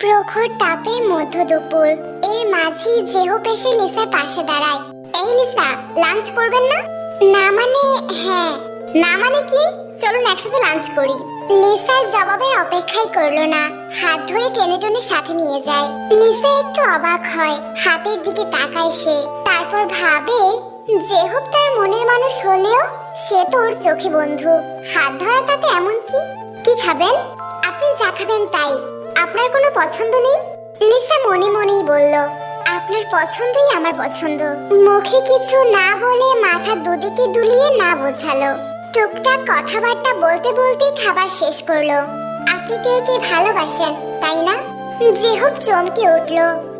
প্রখর তাপের মধ্য দুপুর। এর মাঝেই জেহব এসে লিসার পাশে দাঁড়ায়। এই লিসা লাঞ্চ করবেন না? না মানে হ্যাঁ। না মানে কি? চলুন একসাথে লাঞ্চ করি। লিসার জবাবের অপেক্ষাই করল না। হাত ধরে টেনে টেনে সাথে নিয়ে যায়। লিসা একটু অবাক হয়। হাতের দিকে তাকায় সে। তারপর ভাবে জেহব তার মনের মানুষ হলেও সে তো ওর চোখে বন্ধু। হাত ধরা তাতে এমন কি? কি খাবেন? আপনি যা খাবেন তাই। আপনার কোনো পছন্দ নেই? লিসা মনে মনেই বলল, আপনার পছন্দই আমার পছন্দ। মুখে কিছু না বলে মাথা দুদিকে দুলিয়ে না বোঝালো। টুকটাক কথাবার্তা বলতে বলতেই খাবার শেষ করল। আপনি তো একে ভালোবাসেন, তাই না? জেহব চমকে উঠল,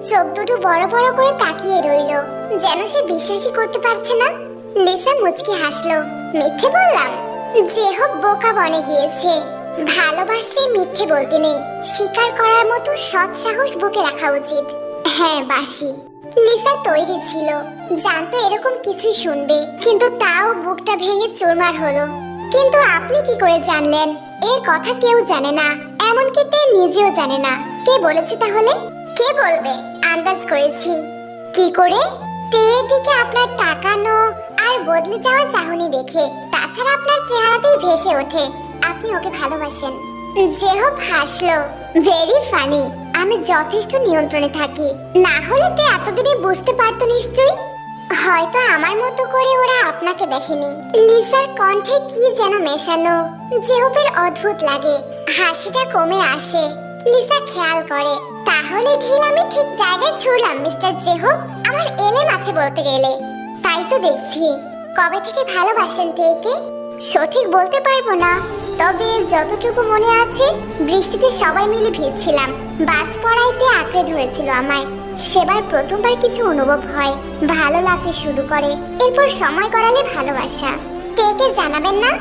চোখ দুটো বড় বড় করে তাকিয়ে রইল, যেন সে বিশ্বাসই করতে পারছে না। লিসা মুচকি হাসলো, মিথ্যে বললাম? জেহব বোকা বনে গিয়েছে। ভালোবাসলে মিথ্যে বলতে নেই। স্বীকার করার মতো সৎ সাহস বুকে রাখা উচিত। হ্যাঁ বাসি। লিসা তৈরি ছিল। জানতো এরকম কিছুই শুনবে, কিন্তু তাও বুকটা ভেঙে চুরমার হলো। কিন্তু আপনি কি করে জানলেন? এর কথা কেউ জানে না, এমনকি তে নিজেও জানে না। কে বলেছে তাহলে? কে বলবে? আন্দাজ করেছি। কি করে? তেয়ের দিকে আপনার তাকানো আর বদলে যাওয়া চাহনি দেখে, তাছাড়া আপনার চেহারাতেই ভেসে ওঠে। আপনি ওকে ভালোবাসেন। জেহব হাসলো। ভেরি ফানি আমি যথেষ্ট নিয়ন্ত্রণে থাকি। না হলে তে এতদিনে বুঝতে পারতো নিশ্চয়ই? হয়তো আমার মতো করে ওরা আপনাকে দেখেনি। লিসার কণ্ঠে কি যেন মেশানো। জেহবের অদ্ভুত লাগে। হাসিটা কমে আসে। লিসা খেয়াল করে। তাহলে ঢিল আমি ঠিক জায়গায় ছুড়লাম, মিস্টার জেহব আমার এলেম আছে বলতে গেলে। তাই তো দেখছি। কবে থেকে ভালোবাসেন তেকে সঠিক বলতে পারব না। তবে যতটুকু মনে আছে, বৃষ্টিতে সবাই মিলে ভিজছিলাম। বাজ পড়াইতে আঁকড়ে ধরেছিল আমায়। সেবার প্রথমবার কিছু অনুভব হয়, ভালো লাগতে শুরু করে। এরপর সময় করালে ভালোবাসা। তেকে জানাবেন না?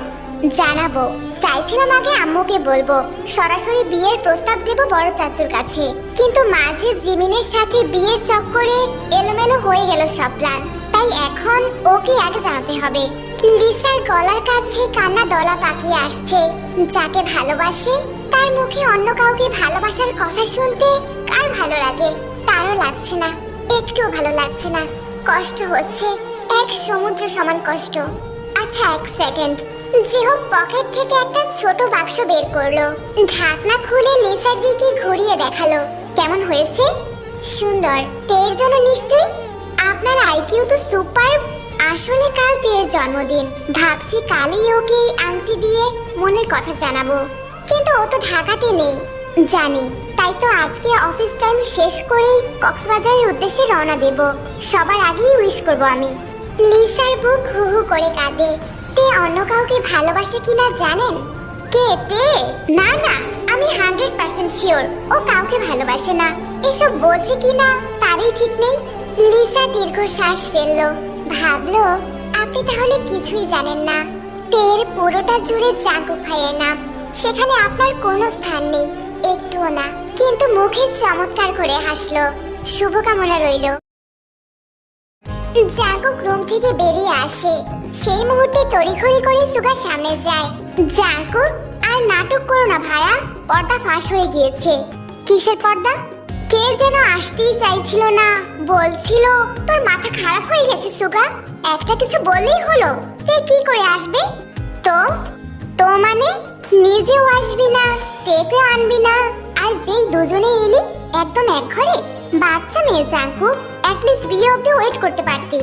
জানাব। চাইছিলাম আগে আম্মুকে বলব, সরাসরি বিয়ের প্রস্তাব দেব বড় চাচুর কাছে। কিন্তু মাঝে জিমিনের সাথে বিয়ের চক্করে এলোমেলো হয়ে গেল সব প্ল্যান তাই এখন ওকে আগে জানাতে হবে। লিসার গলার কাছে কান্না দলা পাকিয়ে আসছে। যাকে ভালোবাসে, তার মুখে অন্য কাউকে ভালোবাসার কথা শুনতে কার ভালো লাগে? তারও লাগছে না একটু ভালো লাগছে না। কষ্ট হচ্ছে, এক সমুদ্র সমান কষ্ট। আচ্ছা এক সেকেন্ড জিহব পকেট থেকে একটা ছোট বাক্স বের করল। ঢাকনা খুলে লিসার দিকে ঘুরিয়ে দেখাল। কেমন হয়েছে? সুন্দর। তের জন্য নিশ্চয়ই? আপনার আইকিউ তো সুপার আসলে কাল তের জন্মদিন। ভাবছি কালই ওকে এই আংটি দিয়ে মনের কথা জানাব। কিন্তু ও তো ঢাকাতে নেই। জানি, তাই তো আজকে অফিস টাইম শেষ করেই কক্সবাজারের উদ্দেশ্যে রওনা দেব। সবার আগেই উইশ করব আমি। লিসার বুক হু হু করে কাঁদে। তে অন্য কাউকে ভালোবাসে কিনা জানেন? কে তে? না না, আমি হান্ড্রেড পার্সেন্ট শিওর, ও কাউকে ভালোবাসে না। এসব বোঝে কিনা তারই ঠিক নেই। লিসা দীর্ঘ শ্বাস ফেলল। ভাবলো, আপনি তাহলে কিছুই জানেন না। তের পুরোটা জুড়ে জাগু ভাইয়ের নাম। সেখানে আপনার কোনো স্থান নেই, একটুও না। কিন্তু মুখে চমৎকার করে হাসলো। শুভকামনা রইল। জাঙ্কুক রুম থেকে বেরিয়ে আসে। সেই মুহূর্তে তড়িঘড়ি করে সুগার সামনে যায়। জাঙ্কুক, আর নাটক করো না ভায়া, পর্দা ফাঁস হয়ে গিয়েছে। কিসের পর্দা? কে যেন আসতেই চাইছিল না। বলছিল, তোর মাথা খারাপ হয়ে গেছে সুগা একটা কিছু বললেই হলো। তে কি করে আসবে? তো? তো মানে? নিজেও আসবি না তেকে আনবি না। আর যেই দুজনে এলি, একদম এক ঘরে, বাচ্চা মেয়ে জাঙ্কুক। অ্যাটলিস্ট বিয়ে অব্দি ওয়েট করতে পারতি।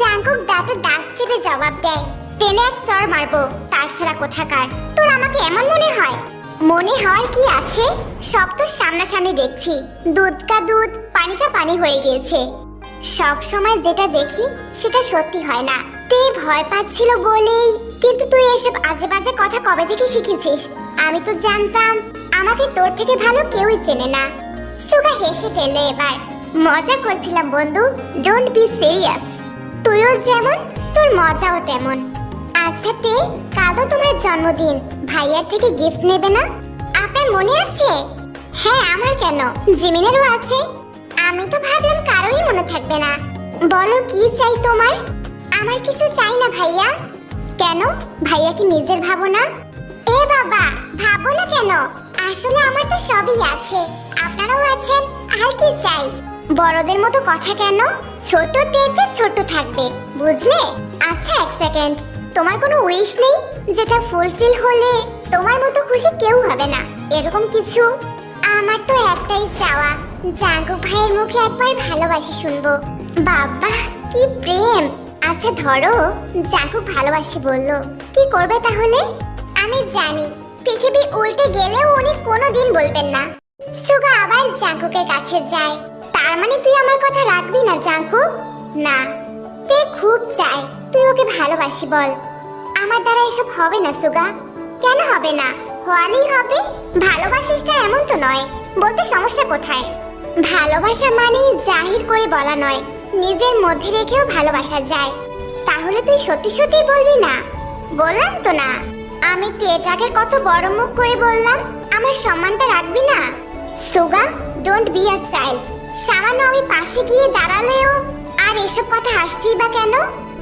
জাঙ্কুক দাঁতে দাঁত চেপে জবাব দেয়, টেনে এক চর মারবো, তার ছাড়া কোথাকার? তোর আমাকে এমন মনে হয়? মনে হয় কি আছে? সব তো সামনাসামনি দেখছি। দুধ কা দুধ, পানি কা পানি হয়ে গিয়েছে। সব সময় যেটা দেখি, সেটা সত্যি হয় না। তে ভয় পাচ্ছিল বলেই। কিন্তু তুই এসব আজে বাজে কথা কবে থেকে শিখেছিস? আমি তো জানতাম, আমাকে তোর থেকে ভালো কেউই চেনে না। সুগা হেসে ফেলল এবার। মজা করছিলাম বন্ধু ডোন্ট বি সিরিয়াস তুইও যেমন, তোর মজাও তেমন। আচ্ছা তে কাল তো তোমার জন্মদিন। ভাইয়ার থেকে গিফট নেবে না? আপনার মনে আছে? হ্যাঁ আমার কেন? জিমিনেরও আছে। আমি তো ভাবলাম কারোরই মনে থাকবে না। বলো, কি চাই তোমার? আমার কিছু চাই না ভাইয়া। কেন? ভাইয়া কি নিজের ভাবো না এ বাবা, ভাবো না কেন? আসলে আমার তো সবই আছে। আপনারাও আছেন, আর কি চাই? বড়দের মতো কথা কেন? ছোট তেতে ছোট থাকবে, বুঝলে? আচ্ছা এক সেকেন্ড তোমার কোনো উইশ নেই? যেটা ফুলফিল হলে তোমার মতো খুশি কেউ হবে না। এরকম কিছু? আমার তো একটাই চাওয়া। জাগু ভাইয়ের মুখে একবার ভালোবাসি শুনব। বাবা, কি প্রেম! আচ্ছা ধরো, জাগু ভালোবাসি বলল। কি করবে তাহলে? আমি জানি, পৃথিবী উল্টে গেলেও উনি কোনোদিন বলবেন না। সুগা আবার জাঙ্কুকের কাছে যায়। তার মানে তুই আমার কথা রাখবি না জাঙ্কু না তে খুব চায়। তুই ওকে ভালোবাসি বল। আমার দ্বারা এসব হবে না, সুগা। কেন হবে না? হওয়ালেই হবে। ভালোবাসিসটা এমন তো নয়, বলতে সমস্যা কোথায়? ভালোবাসা মানেই জাহির করে বলা নয়, নিজের মধ্যে রেখেও ভালোবাসা যায়। তাহলে তুই সত্যি সত্যি বলবি না? বললাম তো না। আমি তো এটাকে কত বড় মুখ করে বললাম, আমার সম্মানটা রাখবি না? সুগা ডোন্ট বি আ চাইল্ড সামান্য আমি পাশে গিয়ে দাঁড়ালেও আর এসব কথা হাসছি বা কেন?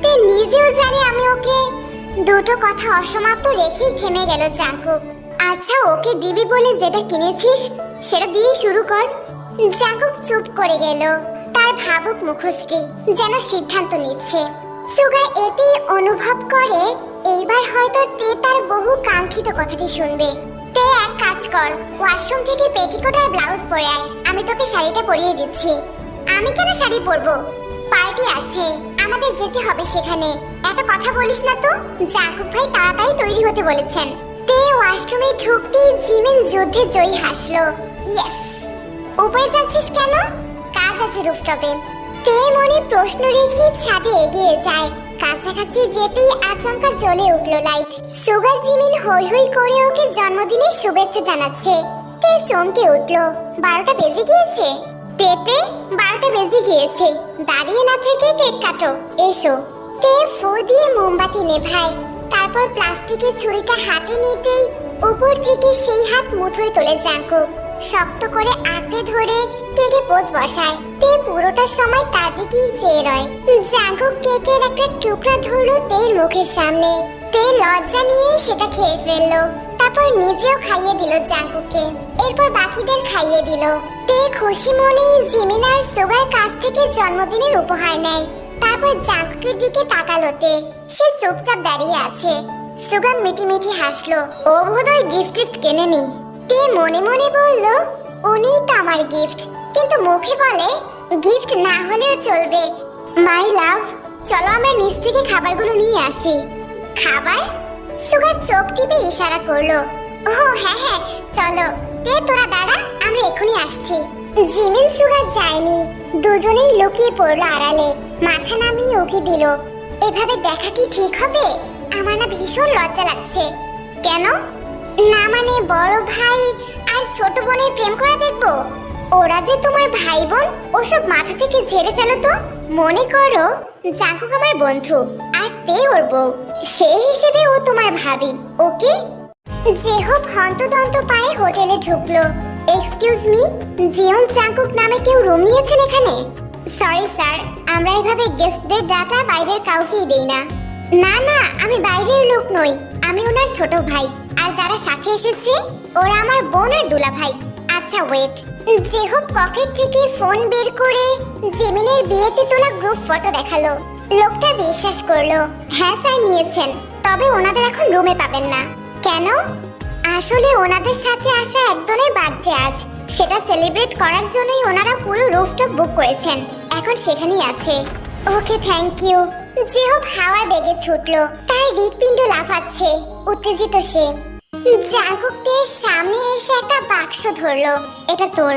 তুই নিজেও জানি আমি ওকে দুটো কথা অসমাপ্ত রেখেই থেমে গেল জাঙ্কুক আচ্ছা ওকে দিবি বলে যেটা কিনেছিস, সেটা দিয়ে শুরু কর। জাঙ্কুক চুপ করে গেল, তার ভাবুক মুখশ্রী যেন সিদ্ধান্ত নিচ্ছে। সুগা এতেই অনুভব করে, এইবার হয়তো তে তার বহু কাঙ্ক্ষিত কথাটি শুনবে। তে এক কাজ কর, ওয়াশরুম থেকে পেটিকোট আর ব্লাউজ পরে আয়, আমি তোকে শাড়িটা পরিয়ে দিচ্ছি। আমি কেন শাড়ি পরবো? পার্টি আছে। আমাদের যেতে হবে সেখানে। এত কথা বলিস না তো? জাকুব ভাই তাড়াতাড়ি তৈরি হতে বলেছেন। তে ওয়াশরুমে ঢুকতেই জিমিন যুদ্ধে জয়ী হাসলো। ইয়েস। উপরে যাচ্ছিস কেন? কাজ আছে রুফটপে। তে মনে প্রশ্ন রেখে ছাদে এগিয়ে যায়। কাছাকাছি যেতেই আচমকা জ্বলে উঠল লাইট। সুগার জিমিন হই হই করে ওকে জন্মদিনের শুভেচ্ছা জানাচ্ছে। তে চমকে উঠল। বারোটা বেজে গিয়েছে। তেতে বারোটা বেজে গিয়েছে। দাঁড়িয়ে না থেকে কেক কাটো। এসো। তে ফু দিয়ে মোমবাতি নেভায়। তারপর প্লাস্টিকের ছুরিটা হাতে নিতেই উপর থেকে সেই হাত মুঠোয় তোলে জাঙ্কুক শক্ত করে আঁকড়ে ধরে কেকে পোজ বসায়। তে পুরোটা সময় তার দিকেই চেয়ে রয়। জাঙ্কুক কেকের একটা টুকরা ধরলো তের মুখের সামনে। তে লজ্জা নিয়ে সেটা খেয়ে ফেলল। তারপর নিজেও খাইয়ে দিল জাঙ্কুকে। এরপর বাকিদের খাইয়ে দিল। তে খুশি মনে জিমিনার সুগার কাছ থেকে জন্মদিনের উপহার নেয়। তারপর জাঙ্কুকের দিকে তাকালোতে, সে চুপচাপ দাঁড়িয়ে আছে। সুগার মিটি মিটি হাসলো, ও বোধহয় গিফট টিফট কেনেনি তে মনে মনে বলল উনিই তো আমার গিফট কিন্তু মুখে বলে গিফট না হলেও চলবে। মাই লাভ চলো আমরা নিচ থেকে খাবারগুলো নিয়ে আসি। খাবার? সুগার চোখ টিপে ইশারা করল ও হ্যাঁ হ্যাঁ চলো। তে তোরা দাঁড়া আসছি। জিমিন সুগার যায়নি। দুজনেই লুকিয়ে পড়ল আড়ালে। মাথা নামিয়ে ওকে দিল। এভাবে দেখা কি ঠিক হবে? আমার না ভীষণ লজ্জা লাগছে। কেন? না মানে বড় ভাই আর ছোট বোনের প্রেম করা দেখব? ওরা যে তোমার ভাই বোন, ওসব মাথা থেকে ঝেড়ে ফেলো তো। মনে করো, জাঙ্কুক আমার বন্ধু, আর তে ওর বউ। সেই হিসেবে ও তোমার ভাবি, ওকে? জেহব হন্তদন্ত পায়ে হোটেলে ঢুকলো। এক্সকিউজ মি জিয়ন জাঙ্কুক নামে কেউ রুম নিয়েছেন এখানে? সরি স্যার আমরা এভাবে গেস্টদের ডাটা বাইরের কাউকেই দেই না। না না, আমি বাইরের লোক নই। আমি ওনার ছোট ভাই। আর যারা সাথে এসেছে, ওরা আমার বোন আর দুলা ভাই আচ্ছা ওয়েট জেহব পকেট থেকে ফোন বের করে জেমিনের বিয়েতে তোলা গ্রুপ ফটো দেখাল। লোকটা বিশ্বাস করল। হ্যাঁ স্যার নিয়েছেন। তবে ওনাদের এখন রুমে পাবেন না। কেন? আসলে ওনাদের সাথে আসা একজনের বার্থডে আজ। সেটা সেলিব্রেট করার জন্যই ওনারা পুরো রুফটপ বুক করেছেন। এখন সেখানেই আছে। ওকে থ্যাংক ইউ যেহব হাওয়ার বেগে ছুটলো, তাই হৃৎপিণ্ড লাফাচ্ছে, উত্তেজিত সে। জাগকদের সামনে এসে একটা বাক্স ধরলো, এটা তোর।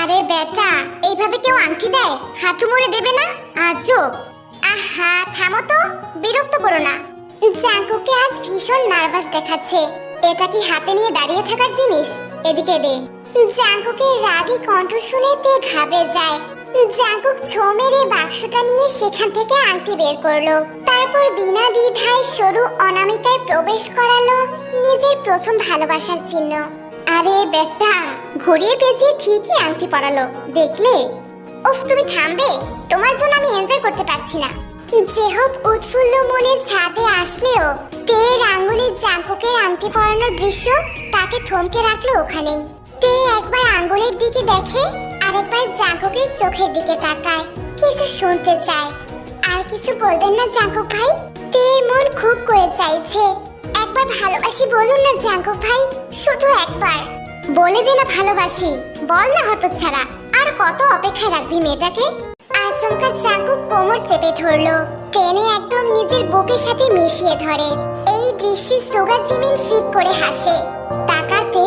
আরে বেটা এইভাবে কেউ আংটি দেয়? হাঁটু মুড়ে দেবে না? আজও? আহা, থামো তো, বিরক্ত করো না। জাঙ্কুকে আজ ভীষণ নার্ভাস দেখাচ্ছে। এটা কি হাতে নিয়ে দাঁড়িয়ে থাকার জিনিস? এদিকে দে। জাঙ্কুকের রাগী কণ্ঠ শুনে তে ঘাবড়ে যায়। জাঙ্কুক ছো মেরে বাক্সটা নিয়ে সেখান থেকে আংটি বের করল। তারপর বিনা দ্বিধায় সরু অনামিকায় প্রবেশ করালো নিজের প্রথম ভালোবাসার চিহ্ন। আরে বেটা, ঘুরিয়ে পেঁচিয়ে ঠিকই আংটি পরালো। দেখলে? উফ তুমি থামবে? তোমার জন্য আমি এনজয় করতে পারছি না। জেহব উৎফুল্ল মনে ছাদে আসলেও তের আঙ্গুলের জাঙ্কুকের আংটি পরানোর দৃশ্য তাকে থমকে রাখল ওখানেই। তে একবার আঙ্গুলের দিকে দেখে আর আরেকবার জাঙ্কুকের চোখের দিকে তাকায়, কিছু শুনতে চায়। আর কিছু বলবেন না জাঙ্কুক ভাই? তের মন খুব করে চাইছে। একবার ভালোবাসি বলুন না জাঙ্কুক ভাই, শুধু একবার। বলে দে না ভালোবাসি, বল না হত ছাড়া আর কত অপেক্ষায় রাখবি মেয়েটাকে? আচমকা জাঙ্কুক কোমর চেপে ধরলো। টেনে একদম নিজের বুকের সাথে মিশিয়ে ধরে। এই দৃশ্যে সুগার জিমিন ফিক করে হাসে। তাকাতে,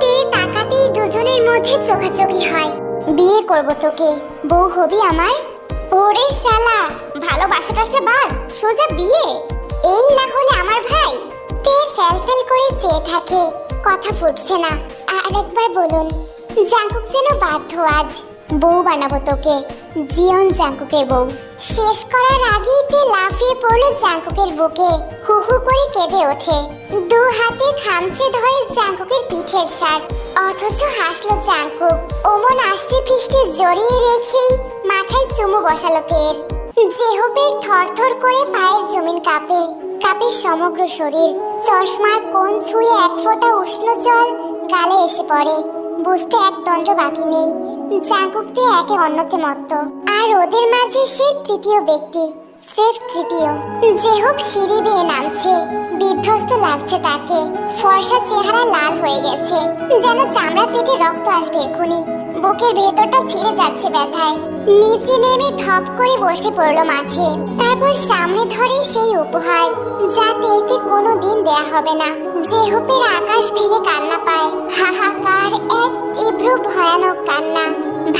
তে তাকাতেই দুজনের মধ্যে চোখাচোখি হয়। বিয়ে করব তোকে। বউ হবি আমার ওরে শালা ভালোবাসাটা সে বাদ, সোজা বিয়ে? এই না হলে আমার ভাই? তে ফেল ফেল করে চেয়ে থাকে। কথা ফুটছে না। আরেকবার বলুন, জাঙ্কুক যেন বাধ্য আজ। বউ বানাবো তোকে, জিয়ন জাঙ্কুকের বউ। শেষ করার আগেই তে লাফিয়ে পড়ল জাঙ্কুকের বুকে। হু হু করে কেঁদে ওঠে। দু হাতে খামচে ধরে জাঙ্কুকের পিঠের শার্ট। অথচ হাসলো জাঙ্কুক ওমন আষ্টে ফিষ্টে জড়িয়ে রেখেই মাথায় চুমু বসালো তের। জেহবের থরথর করে পায়ের জমিন কাঁপে কাঁপে সমগ্র শরীর। চশমার কোণ ছুঁয়ে এক ফোঁটা উষ্ণ জল গালে এসে পড়ে। বুঝতে এক দণ্ড বাকি নেই। জাঙ্কুকতে একে অন্যতে মত্ত। আর ওদের মাঝে সে তৃতীয় ব্যক্তি স্রেফ তৃতীয়। যে হোক সিঁড়ি বেয়ে নামছে, বিধ্বস্ত লাগছে তাকে। ফর্সা চেহারা লাল হয়ে গেছে, যেন চামড়া ফেটে রক্ত আসবে এখুনি বুকের ভেতরটা ছিঁড়ে যাচ্ছে ব্যথায়। নিচে নেমে ধপ করে বসে পড়ল মাঠে। তারপর সামনে ধরে সেই উপহার যা তেকে কোনো দিন দেয়া হবে না। যে হোপের আকাশ ভেঙে কান্না পায়। হাহাকার, এক তীব্র ভয়ানক কান্না।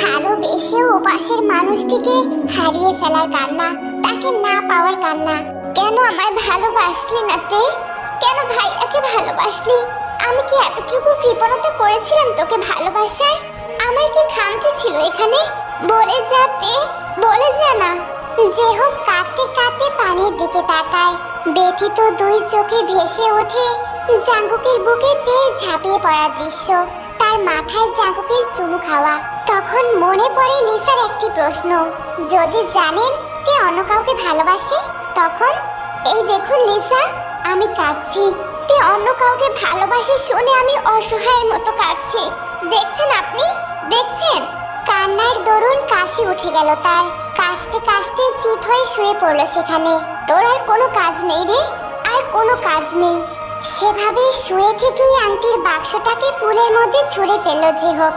ভালোবেসেও ওপাশের মানুষটিকে হারিয়ে ফেলার কান্না, তাকে না পাওয়ার কান্না। কেন আমায় ভালোবাসলি না তে? কেন ভাইয়াকে ভালোবাসলি? আমি কি এতটুকু কৃপণতা করেছিলাম তোকে ভালোবাসায়? আমার কি খামতি ছিল এখানে? বলে যা তে, বলে যা না। যে হোক কাঁদতে কাঁদতে পানির দিকে তাকায়। ব্যথিত দুই চোখে ভেসে ওঠে জাঙ্গুকের বুকে তেজ ঝাঁপিয়ে পড়ার দৃশ্য। তার মাথায় জাঙ্গুকের চুমু খাওয়া। তখন মনে পড়ে লিসার একটি প্রশ্ন। যদি জানেন তে অন্য কাউকে ভালোবাসে, তখন, এই দেখুন লিসা, আমি কাঁদছি। তে অন্য কাউকে ভালোবাসে শুনে আমি অসহায়ের মতো কাঁদছি। দেখছেন আপনি? দেখছেন? কান্নার দরুন কাশি উঠে গেল তার। কাশতে কাশতে চিত হয়ে শুয়ে পড়ল সেখানে। তোর আর কোনো কাজ নেই রে, আর কোনো কাজ নেই। সেভাবে শুয়ে থেকেই আংটির বাক্সটাকে পুলের মধ্যে ছুঁড়ে ফেলল যে হোক।